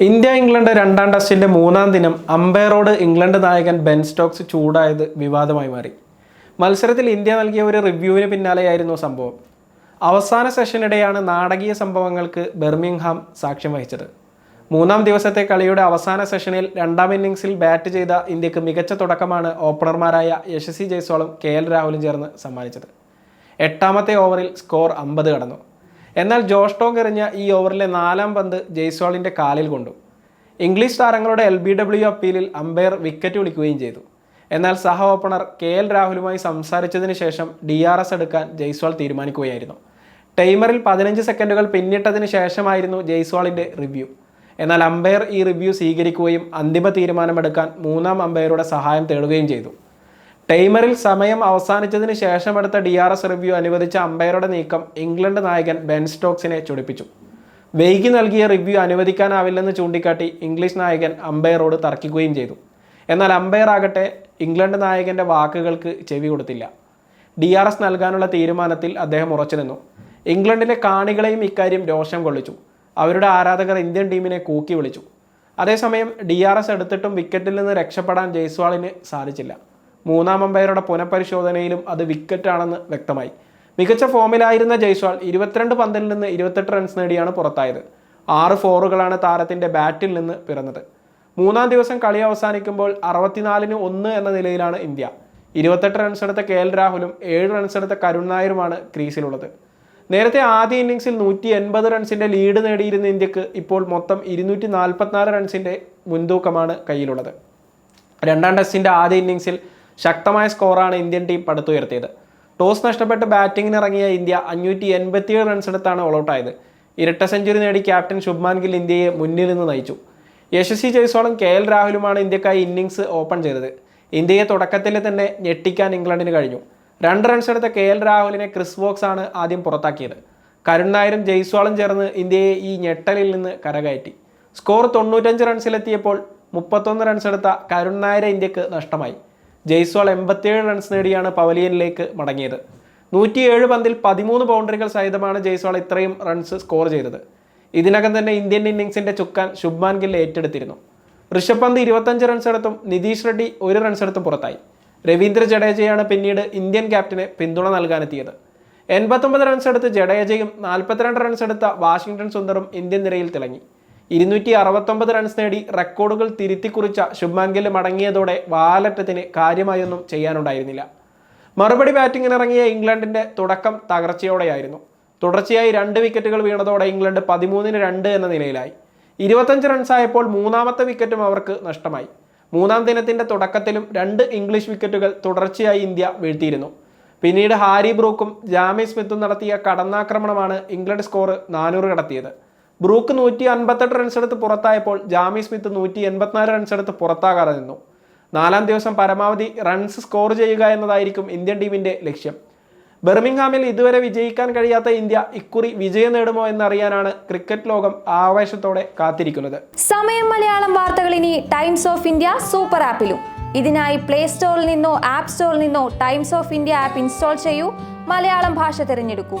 India England രണ്ടാം ടെസ്റ്റിന്റെ മൂന്നാം ദിനം അമ്പയറോട് ഇംഗ്ലണ്ട് നായകൻ ബെൻ സ്റ്റോക്സ് ചൂടായത് വിവാദമായി മാറി. മത്സരത്തിൽ ഇന്ത്യ നൽകിയ ഒരു റിവ്യൂവിന് പിന്നാലെയായിരുന്നു സംഭവം. അവസാന സെഷനിടെയാണ് നാടകീയ സംഭവങ്ങൾക്ക് ബെർമിംഗ്ഹാം സാക്ഷ്യം വഹിച്ചത്. മൂന്നാം ദിവസത്തെ കളിയുടെ അവസാന സെഷനിൽ രണ്ടാം ഇന്നിങ്സിൽ ബാറ്റ് ചെയ്ത ഇന്ത്യയ്ക്ക് മികച്ച തുടക്കമാണ് ഓപ്പണർമാരായ യശസ്വി ജയ്സ്വാളും കെ എൽ രാഹുലും ചേർന്ന് സമ്മാനിച്ചത്. എട്ടാമത്തെ ഓവറിൽ സ്കോർ അമ്പത് കടന്നു. എന്നാൽ ടോങ് എറിഞ്ഞ ഈ ഓവറിലെ നാലാം പന്ത് ജയ്സ്വാളിന്റെ കാലിൽ കൊണ്ടു. ഇംഗ്ലീഷ് താരങ്ങളുടെ എൽ ബി ഡബ്ല്യു അപ്പീലിൽ അമ്പയർ വിക്കറ്റ് വിളിക്കുകയും ചെയ്തു. എന്നാൽ സഹ ഓപ്പണർ കെ എൽ രാഹുലുമായി സംസാരിച്ചതിന് ശേഷം ഡി ആർ എസ് എടുക്കാൻ ജയ്സ്വാൾ തീരുമാനിക്കുകയായിരുന്നു. ടൈമറിൽ പതിനഞ്ച് സെക്കൻഡുകൾ പിന്നിട്ടതിന് ശേഷമായിരുന്നു ജയ്സ്വാളിന്റെ റിവ്യൂ. എന്നാൽ അമ്പയർ ഈ റിവ്യൂ സ്വീകരിക്കുകയും അന്തിമ തീരുമാനമെടുക്കാൻ മൂന്നാം അമ്പയറുടെ സഹായം തേടുകയും ചെയ്തു. ടൈമറിൽ സമയം അവസാനിച്ചതിന് ശേഷം എടുത്ത ഡി ആർ എസ് റിവ്യൂ അനുവദിച്ച അമ്പയറുടെ നീക്കം ഇംഗ്ലണ്ട് നായകൻ ബെൻ സ്റ്റോക്സിനെ ചൊടിപ്പിച്ചു. വൈകി നൽകിയ റിവ്യൂ അനുവദിക്കാനാവില്ലെന്ന് ചൂണ്ടിക്കാട്ടി ഇംഗ്ലീഷ് നായകൻ അമ്പയറോട് തർക്കിക്കുകയും ചെയ്തു. എന്നാൽ അമ്പയർ ആകട്ടെ ഇംഗ്ലണ്ട് നായകന്റെ വാക്കുകൾക്ക് ചെവി കൊടുത്തില്ല. ഡി ആർ എസ് നൽകാനുള്ള തീരുമാനത്തിൽ അദ്ദേഹം ഉറച്ചു നിന്നു ഇംഗ്ലണ്ടിലെ കാണികളെയും ഇക്കാര്യം രോഷം കൊള്ളിച്ചു. അവരുടെ ആരാധകർ ഇന്ത്യൻ ടീമിനെ കൂക്കി വിളിച്ചു. അതേസമയം ഡി ആർ എസ് എടുത്തിട്ടും വിക്കറ്റിൽ നിന്ന് രക്ഷപ്പെടാൻ ജയ്സ്വാളിന് സാധിച്ചില്ല. മൂന്നാം അമ്പയറുടെ പുനഃപരിശോധനയിലും അത് വിക്കറ്റാണെന്ന് വ്യക്തമായി. മികച്ച ഫോമിലായിരുന്ന ജയ്സ്വാൾ ഇരുപത്തിരണ്ട് പന്തിൽ നിന്ന് ഇരുപത്തെട്ട് റൺസ് നേടിയാണ് പുറത്തായത്. ആറ് ഫോറുകളാണ് താരത്തിന്റെ ബാറ്റിൽ നിന്ന് പിറന്നത്. മൂന്നാം ദിവസം കളി അവസാനിക്കുമ്പോൾ അറുപത്തിനാലിന് ഒന്ന് എന്ന നിലയിലാണ് ഇന്ത്യ. ഇരുപത്തെട്ട് റൺസ് എടുത്ത കെ എൽ രാഹുലും ഏഴ് റൺസ് എടുത്ത കരുൺ നായരുമാണ് ക്രീസിലുള്ളത്. നേരത്തെ ആദ്യ ഇന്നിംഗ്സിൽ നൂറ്റി എൺപത് റൺസിന്റെ ലീഡ് നേടിയിരുന്ന ഇന്ത്യയ്ക്ക് ഇപ്പോൾ മൊത്തം ഇരുന്നൂറ്റി നാൽപ്പത്തിനാല് റൺസിന്റെ മുൻതൂക്കമാണ് കയ്യിലുള്ളത്. രണ്ടാം ടെസ്റ്റിന്റെ ആദ്യ ഇന്നിംഗ്സിൽ ശക്തമായ സ്കോറാണ് ഇന്ത്യൻ ടീം പടുത്തുയർത്തിയത്. ടോസ് നഷ്ടപ്പെട്ട് ബാറ്റിംഗിന് ഇറങ്ങിയ ഇന്ത്യ അഞ്ഞൂറ്റി എൺപത്തിയേഴ് റൺസ് എടുത്താണ് ഓളൗട്ടായത് ഇരട്ട സെഞ്ചുറി നേടി ക്യാപ്റ്റൻ ശുഭ്മാൻ ഗിൽ ഇന്ത്യയെ മുന്നിൽ നിന്ന് നയിച്ചു. യശസ്വി ജയ്സ്വാളും കെ എൽ രാഹുലുമാണ് ഇന്ത്യക്കായി ഇന്നിംഗ്സ് ഓപ്പൺ ചെയ്തത്. ഇന്ത്യയെ തുടക്കത്തിൽ തന്നെ ഞെട്ടിക്കാൻ ഇംഗ്ലണ്ടിന് കഴിഞ്ഞു. രണ്ട് റൺസ് എടുത്ത കെ എൽ രാഹുലിനെ ക്രിസ് വോക്സ് ആണ് ആദ്യം പുറത്താക്കിയത്. കരുൺ നായരും ജയ്സ്വാളും ചേർന്ന് ഇന്ത്യയെ ഈ ഞെട്ടലിൽ നിന്ന് കരകയറ്റി. സ്കോർ തൊണ്ണൂറ്റഞ്ച് റൺസിലെത്തിയപ്പോൾ മുപ്പത്തൊന്ന് റൺസ് എടുത്ത കരുൺ നായരെ ഇന്ത്യയ്ക്ക് നഷ്ടമായി. ജയ്സ്വാൾ എൺപത്തിയേഴ് റൺസ് നേടിയാണ് പവലിയനിലേക്ക് മടങ്ങിയത്. നൂറ്റിയേഴ് പന്തിൽ പതിമൂന്ന് ബൗണ്ടറികൾ സഹിതമാണ് ജയ്സ്വാൾ ഇത്രയും റൺസ് സ്കോർ ചെയ്തത്. ഇതിനകം തന്നെ ഇന്ത്യൻ ഇന്നിങ്സിന്റെ ചുക്കാൻ ശുഭ്മാൻ ഗിൽ ഏറ്റെടുത്തിരുന്നു. ഋഷഭ് പന്ത് ഇരുപത്തഞ്ച് റൺസ് എടുത്തും നിതീഷ് റെഡ്ഡി ഒരു റൺസ് എടുത്തും പുറത്തായി. രവീന്ദ്ര ജഡേജയാണ് പിന്നീട് ഇന്ത്യൻ ക്യാപ്റ്റനെ പിന്തുണ നൽകാനെത്തിയത്. എൺപത്തൊമ്പത് റൺസ് എടുത്ത് ജഡേജയും നാൽപ്പത്തിരണ്ട് റൺസ് എടുത്ത വാഷിംഗ്ടൺ സുന്ദറും ഇന്ത്യൻ നിരയിൽ തിളങ്ങി. ഇരുന്നൂറ്റി അറുപത്തൊമ്പത് റൺസ് നേടി റെക്കോർഡുകൾ തിരുത്തി കുറിച്ച ശുഭ്മാൻ ഗിൽ മടങ്ങിയതോടെ വാലറ്റത്തിന് കാര്യമായൊന്നും ചെയ്യാനുണ്ടായിരുന്നില്ല. മറുപടി ബാറ്റിംഗിന് ഇറങ്ങിയ ഇംഗ്ലണ്ടിന്റെ തുടക്കം തകർച്ചയോടെയായിരുന്നു. തുടർച്ചയായി രണ്ട് വിക്കറ്റുകൾ വീണതോടെ ഇംഗ്ലണ്ട് പതിമൂന്നിന് രണ്ട് എന്ന നിലയിലായി. ഇരുപത്തഞ്ച് റൺസായപ്പോൾ മൂന്നാമത്തെ വിക്കറ്റും അവർക്ക് നഷ്ടമായി. മൂന്നാം ദിനത്തിന്റെ തുടക്കത്തിലും രണ്ട് ഇംഗ്ലീഷ് വിക്കറ്റുകൾ തുടർച്ചയായി ഇന്ത്യ വീഴ്ത്തിയിരുന്നു. പിന്നീട് ഹാരി ബ്രൂക്കും ജാമി സ്മിത്തും നടത്തിയ കടന്നാക്രമണമാണ് ഇംഗ്ലണ്ട് സ്കോർ നാനൂറ് കടത്തിയത്. ബ്രൂക്ക് നൂറ്റി അൻപത്തെട്ട് റൺസ് എടുത്ത് പുറത്തായപ്പോൾ ജാമി സ്മിത്ത് നൂറ്റി എൺപത്തിനാല് റൺസ് എടുത്ത് പുറത്താകാതെ നിന്നു. നാലാം ദിവസം പരമാവധി റൺസ് സ്കോർ ചെയ്യുക എന്നതായിരിക്കും ഇന്ത്യൻ ടീമിന്റെ ലക്ഷ്യം. ബെർമിംഗ്ഹാമിൽ ഇതുവരെ വിജയിക്കാൻ കഴിയാത്ത ഇന്ത്യ ഇക്കുറി വിജയം നേടുമോ എന്നറിയാനാണ് ക്രിക്കറ്റ് ലോകം ആവേശത്തോടെ കാത്തിരിക്കുന്നത്. സമയം മലയാളം വാർത്തകൾ ഇനി ടൈംസ് ഓഫ് ഇന്ത്യ സൂപ്പർ ആപ്പിലും ഇതിനായി പ്ലേ സ്റ്റോറിൽ നിന്നോ ആപ്പ് സ്റ്റോറിൽ നിന്നോ Times of India app install ചെയ്യൂ. മലയാളം ഭാഷ തിരഞ്ഞെടുക്കൂ.